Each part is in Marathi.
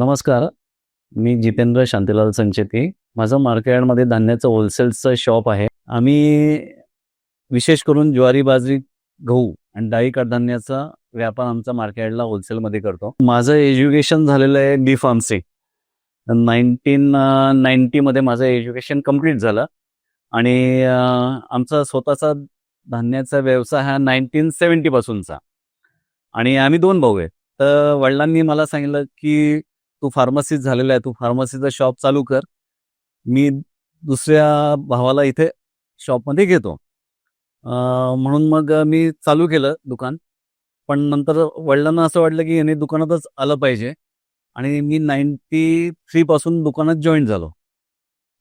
नमस्कार. मी जितेंद्र शांतीलाल संचेती. माझं मार्केटमध्ये धान्याचं होलसेलचं शॉप आहे. आम्ही विशेष करून ज्वारी बाजरी गहू आणि डाळी कडधान्याचा व्यापार आमचा मार्केटला होलसेलमध्ये करतो. माझं एज्युकेशन झालेलं आहे बी फार्मसी नाईन्टीन नाईन्टीमध्ये माझं एज्युकेशन कंप्लीट झालं. आणि आमचा स्वतःचा धान्याचा व्यवसाय हा नाईन्टीन सेवन्टीपासूनचा आणि आम्ही दोन भाऊ आहे तर वडिलांनी मला सांगितलं की तू फार्मसिस्ट झालेला आहे तू फार्मसीचा शॉप चालू कर. मी दुसऱ्या भावाला इथे शॉपमध्ये घेतो. म्हणून मग मी चालू केलं दुकान. पण नंतर वडिलांना असं वाटलं की याने दुकानातच आलं पाहिजे. आणि मी नाईन्टी थ्री पासून दुकानात जॉईन झालो.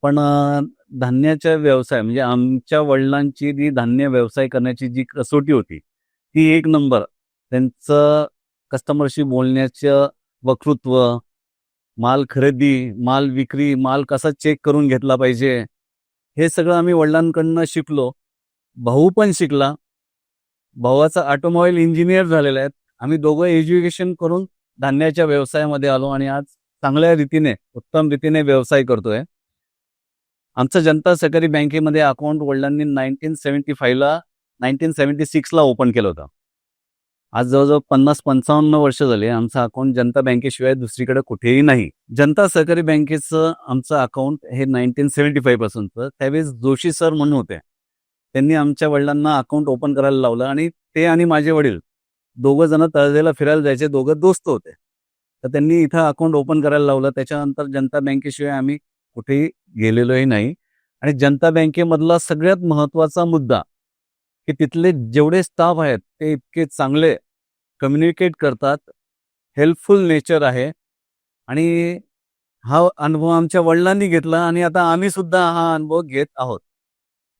पण धान्याचा धान्याच्या व्यवसाय म्हणजे आमच्या वडिलांची जी धान्य व्यवसाय करण्याची जी कसोटी होती ती एक नंबर. त्यांचं कस्टमरशी बोलण्याचं वक्तृत्व माल खरेदी माल विक्री माल कसा चेक करून घेतला पाहिजे हे सगळं आम्ही वडिलांकडनं शिकलो. भाऊ पण शिकला. भावाचा ऑटोमोबाईल इंजिनियर झालेला आहे. आम्ही दोघं एज्युकेशन करून धान्याच्या व्यवसायामध्ये आलो आणि आज चांगल्या रीतीने उत्तम रीतीने व्यवसाय करतोय. आमचं जनता सहकारी बँकेमध्ये अकाउंट वडिलांनी नाईन्टीन सेव्हन्टी फाईव्हला नाईन्टीन सेव्हन्टी सिक्सला ओपन केलं होतं. आज जवळजवळ पन्नास पंचावन्न वर्ष झाले आमचं अकाउंट जनता बँकेशिवाय दुसरीकडे कुठेही नाही. जनता सहकारी बँकेचं आमचं अकाउंट हे नाईन्टीन सेव्हन्टी फाईव्ह पासूनचं. त्यावेळेस जोशी सर म्हणून होते. त्यांनी आमच्या वडिलांना अकाउंट ओपन करायला लावलं आणि ते आणि माझे वडील दोघं जण तळजेला फिरायला जायचे. दोघं दोस्त होते. तर त्यांनी इथं अकाउंट ओपन करायला लावलं. त्याच्यानंतर जनता बँकेशिवाय आम्ही कुठेही गेलेलोही नाही. आणि जनता बँकेमधला सगळ्यात महत्त्वाचा मुद्दा की तिथले जेवढे स्टाफ आहेत ते इतके चांगले कम्युनिकेट करतात हेल्पफुल नेचर आहे. आणि हा अनुभव आमच्या वडिलांनी घेतला आणि आता आम्ही सुद्धा हा अनुभव घेत आहोत.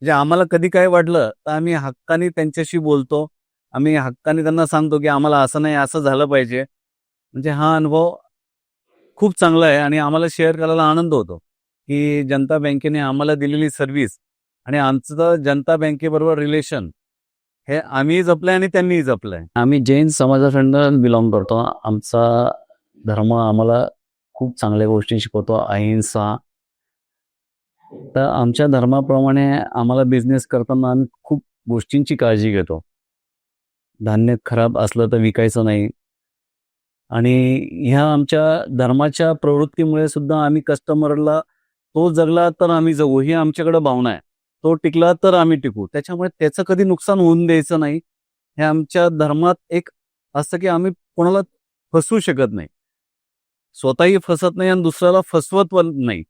म्हणजे आम्हाला कधी काय वाटलं तर आम्ही हक्काने त्यांच्याशी बोलतो. आम्ही हक्काने त्यांना सांगतो की आम्हाला असं नाही असं झालं पाहिजे. म्हणजे हा अनुभव खूप चांगला आहे आणि आम्हाला शेअर करायला आनंद होतो की जनता बँकेने आम्हाला दिलेली सर्व्हिस आणि आमचं जनता बँकेबरोबर रिलेशन हे आम्ही जपलंय आणि त्यांनीही जपलंय. आम्ही जैन समाजाकडनं बिलॉंग करतो. आमचा धर्म आम्हाला खूप चांगल्या गोष्टी शिकवतो. अहिंसा. तर आमच्या धर्माप्रमाणे आम्हाला बिझनेस करताना आम्ही खूप गोष्टींची काळजी घेतो. धान्य खराब असलं तर विकायचं नाही. आणि ह्या आमच्या धर्माच्या प्रवृत्तीमुळे सुद्धा आम्ही कस्टमरला तो जगला तर आम्ही जगू. ही आमच्याकडे भावना आहे. तो टिकला तर आम्ही टिकू. त्याच्यामुळे त्याचं कधी नुकसान होऊन द्यायचं नाही. हे आमच्या धर्मात एक असं की आम्ही कोणाला फसवू शकत नाही. स्वतःही फसत नाही आणि दुसऱ्याला फसवत नाही.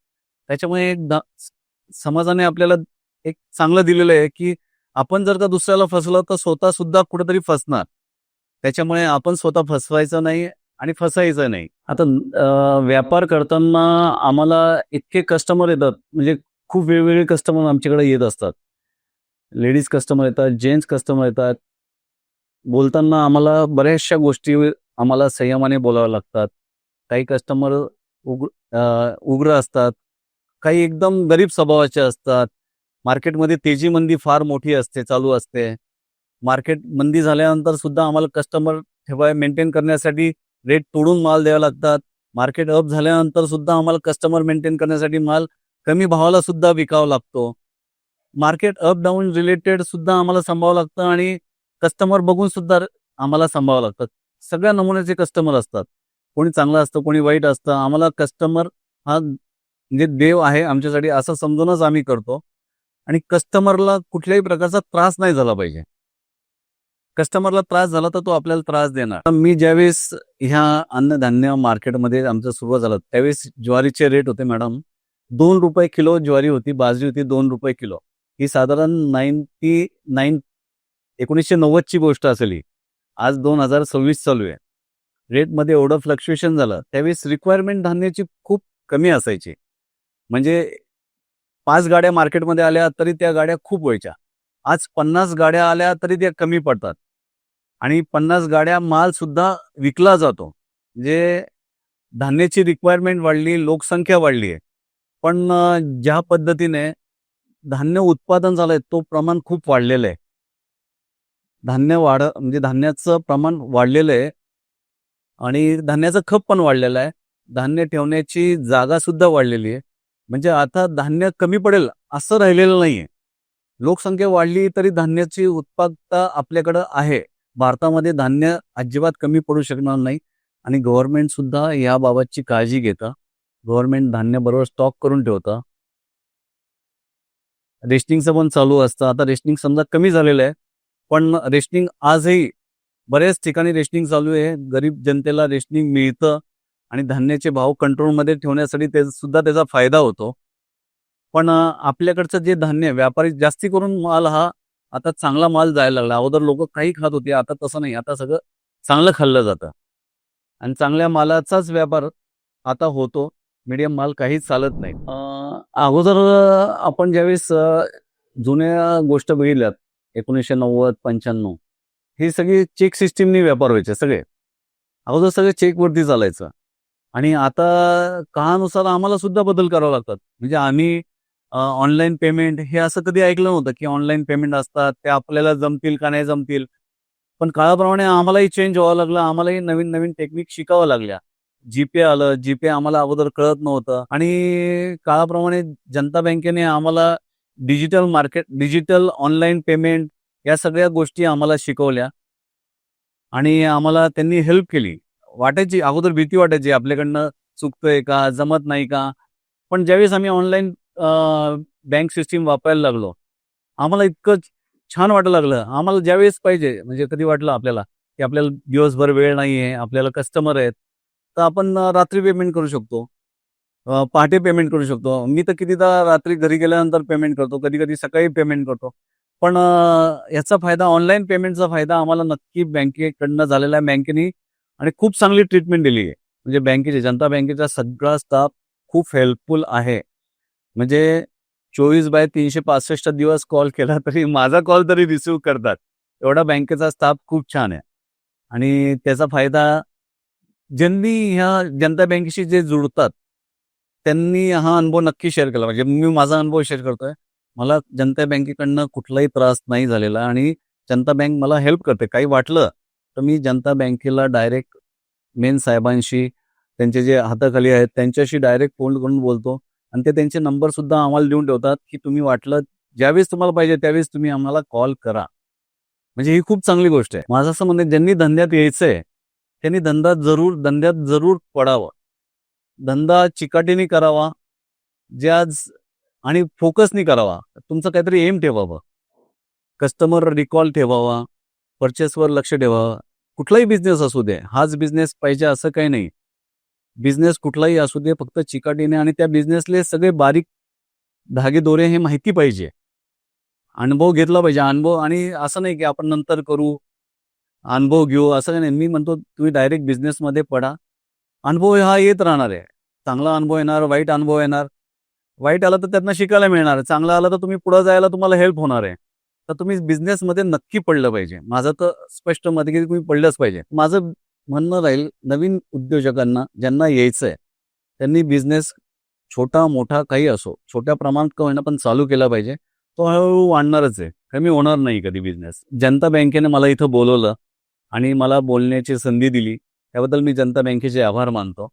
त्याच्यामुळे एक समाजाने आपल्याला एक चांगलं दिलेलं आहे की आपण जर का दुसऱ्याला फसलं तर स्वतः सुद्धा कुठेतरी फसणार. त्याच्यामुळे आपण स्वतः फसवायचं नाही आणि फसायचं नाही. आता व्यापार करताना आम्हाला इतके कस्टमर येतात. म्हणजे खूप वेगवेगळे कस्टमर आमच्याकडे येत असतात. लेडीज कस्टमर येतात जेंट्स कस्टमर येतात. बोलताना आम्हाला बऱ्याचशा गोष्टी आम्हाला संयमाने बोलाव्या लागतात. काही कस्टमर उग्र उग्र असतात. काही एकदम गरीब स्वभावाचे असतात. मार्केटमध्ये तेजी मंदी फार मोठी असते चालू असते. मार्केट मंदी झाल्यानंतर सुद्धा आम्हाला कस्टमर ठेवाय मेंटेन करण्यासाठी रेट तोडून माल द्यावा लागतात. मार्केट अप झाल्यानंतर सुद्धा आम्हाला कस्टमर मेंटेन करण्यासाठी माल कमी भावाला सुद्धा विकावा लागतो. मार्केट अप डाऊन रिलेटेड सुद्धा आम्हाला सांभाळावं लागतं आणि कस्टमर बघून सुद्धा आम्हाला सांभावं लागतं. सगळ्या नमुन्याचे कस्टमर असतात. कोणी चांगलं असतं कोणी वाईट असतं. आम्हाला कस्टमर हा म्हणजे देव आहे आमच्यासाठी असं समजूनच आम्ही करतो. आणि कस्टमरला कुठल्याही प्रकारचा त्रास नाही झाला पाहिजे. कस्टमरला त्रास झाला तर तो आपल्याला त्रास देणार. मी ज्यावेळेस ह्या अन्नधान्य मार्केटमध्ये आमचं सुरुवात झालं त्यावेळेस ज्वारीचे रेट होते मॅडम दोन रुपये किलो ज्वारी होती बाजरी होती दोन रुपये किलो. ही साधारण नाईन्टी नाईन एकोणीसशे नव्वदची गोष्ट असेल. ही आज दोन हजार सव्वीस चालू आहे. रेटमध्ये एवढं फ्लक्च्युएशन झालं त्यावेळेस रिक्वायरमेंट धान्याची खूप कमी असायची. म्हणजे पाच गाड्या मार्केटमध्ये आल्या तरी त्या गाड्या खूप व्हायच्या. आज पन्नास गाड्या आल्या तरी त्या कमी पडतात. आणि पन्नास गाड्या माल सुद्धा विकला जातो. म्हणजे धान्याची रिक्वायरमेंट वाढली लोकसंख्या वाढली आहे. पण ज्या पद्धतीने धान्य उत्पादन झालंय तो प्रमाण खूप वाढलेलं आहे. धान्य वाढ म्हणजे धान्याचं प्रमाण वाढलेलं आहे आणि धान्याचं खप पण वाढलेलं आहे. धान्य ठेवण्याची जागा सुद्धा वाढलेली आहे. म्हणजे आता धान्य कमी पडेल असं राहिलेलं नाहीये. लोकसंख्या वाढली तरी धान्याची उत्पादकता आपल्याकडं आहे. भारतामध्ये धान्य अजिबात कमी पडू शकणार नाही आणि गव्हर्नमेंट सुद्धा याबाबतची काळजी घेतं. गव्हर्नमेंट धान्य बरोबर स्टॉक करून ठेवतं. रेशनिंगचं पण चालू असतं. आता रेशनिंग समजा कमी झालेलं आहे. पण रेशनिंग आजही बऱ्याच ठिकाणी रेशनिंग चालू आहे. गरीब जनतेला रेशनिंग मिळतं आणि धान्याचे भाव कंट्रोलमध्ये ठेवण्यासाठी ते सुद्धा त्याचा फायदा होतो. पण आपल्याकडचं जे धान्य व्यापारी जास्ती करून माल हा आता चांगला माल जायला लागला. अगोदर लोक काही खात होते आता तसं नाही. आता सगळं चांगलं खाल्लं जातं. आणि चांगल्या मालाचाच व्यापार आता होतो. मीडियम माल काहीच चालत नाही. अगोदर आपण ज्यावेळेस जुन्या गोष्ट बघितल्यात एकोणीसशे नव्वद पंच्याण्णव ही सगळी चेक सिस्टीमनी व्यापार व्हायचे सगळे. अगोदर सगळे चेकवरती चालायचं. आणि आता काळानुसार आम्हाला सुद्धा बदल करावा लागतात. म्हणजे आम्ही ऑनलाईन पेमेंट हे असं कधी ऐकलं नव्हतं की ऑनलाईन पेमेंट असतात ते आपल्याला जमतील का नाही जमतील. पण काळाप्रमाणे आम्हालाही चेंज व्हावं लागलं आम्हालाही नवीन नवीन टेक्निक शिकावं लागल्या. जीपे आलं जीपे आम्हाला अगोदर कळत नव्हतं. आणि काळाप्रमाणे जनता बँकेने आम्हाला digital market digital online payment या सगळ्या गोष्टी आम्हाला शिकवल्या. आणि आम्हाला त्यांनी हेल्प केली. वाटायची अगोदर भीती वाटायची आपल्याकडनं चुकतोय का जमत नाही का? पण ज्यावेळेस आम्ही ऑनलाईन बँक सिस्टीम वापरायला लागलो आम्हाला इतकं छान वाटायला लागलं. आम्हाला ज्यावेळेस पाहिजे म्हणजे कधी वाटलं आपल्याला की आपल्याला दिवसभर वेळ नाही आहे आपल्याला कस्टमर आहेत तर आपण रात्री पेमेंट करू शकतो. पहाटे पेमेंट करू शकतो. मी तर कितीदा रात्री घरी गेल्यानंतर पेमेंट करतो. कधी कधी सकाळी पेमेंट करतो. पण याचा फायदा ऑनलाईन पेमेंटचा फायदा आम्हाला नक्की बँकेकडनं झालेला आहे. बँकेने आणि खूप चांगली ट्रीटमेंट दिली आहे. म्हणजे बँकेचे जनता बँकेचा सगळा स्टाफ खूप हेल्पफुल आहे. म्हणजे चोवीस बाय तीनशे पासष्ट दिवस कॉल केला तरी माझा कॉल तरी रिसिव्ह करतात. एवढा बँकेचा स्टाफ खूप छान आहे. आणि त्याचा फायदा ज्यांनी ह्या जनता बँकेशी जे जुळतात त्यांनी हा अनुभव नक्की शेअर केला. म्हणजे मी माझा अनुभव शेअर करतोय. मला जनता बँकेकडनं कुठलाही त्रास नाही झालेला आणि जनता बँक मला हेल्प करते. काही वाटलं तर मी जनता बँकेला डायरेक्ट मेन साहेबांशी त्यांचे जे हाताखाली आहेत त्यांच्याशी डायरेक्ट फोन करून बोलतो. आणि ते त्यांचे नंबर सुद्धा आम्हाला देऊन ठेवतात की तुम्ही वाटलं ज्यावेळेस तुम्हाला पाहिजे त्यावेळेस तुम्ही आम्हाला कॉल करा. म्हणजे ही खूप चांगली गोष्ट आहे. माझं असं म्हणणं ज्यांनी धंद्यात यायचंय त्यांनी धंदा जरूर धंद्यात जरूर पडावं. धंदा चिकाटीने करावा ज्या आणि फोकसनी करावा. तुमचं काहीतरी एम ठेवावं. कस्टमर रिकॉल ठेवावा परचेसवर लक्ष ठेवावं कुठलाही बिझनेस असू दे हाच बिझनेस पाहिजे असं काही नाही. बिझनेस कुठलाही असू दे फक्त चिकाटीने आणि त्या बिझनेसले सगळे बारीक धागे दोरे हे माहिती पाहिजे. अनुभव घेतला पाहिजे. अनुभव आणि असं नाही की आपण नंतर करू अनुभव घेऊ असं काही नाही. मी म्हणतो तुम्ही डायरेक्ट बिझनेसमध्ये पडा. अनुभव हा येत राहणार आहे. चांगला अनुभव येणार वाईट अनुभव येणार. वाईट आला तर त्यांना शिकायला मिळणार चांगला आला तर तुम्ही पुढे जायला तुम्हाला हेल्प होणार आहे. तर तुम्ही बिझनेसमध्ये नक्की पडलं पाहिजे. माझं तर स्पष्ट मत की तुम्ही पडलंच पाहिजे. माझं म्हणणं राहील नवीन उद्योजकांना ज्यांना यायचं आहे त्यांनी बिझनेस छोटा मोठा काही असो छोट्या प्रमाणात का होईना पण चालू केला पाहिजे. तो हळूहळू वाढणारच आहे. कमी होणार नाही कधी बिझनेस जनता बँकेने मला इथं बोलवलं. आणि मला बोलण्याची संधी दिली. त्याबद्दल मी जनता बँकेचे आभार मानतो.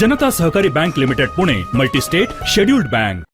Janata Sahakari bank limited Pune multistate scheduled bank.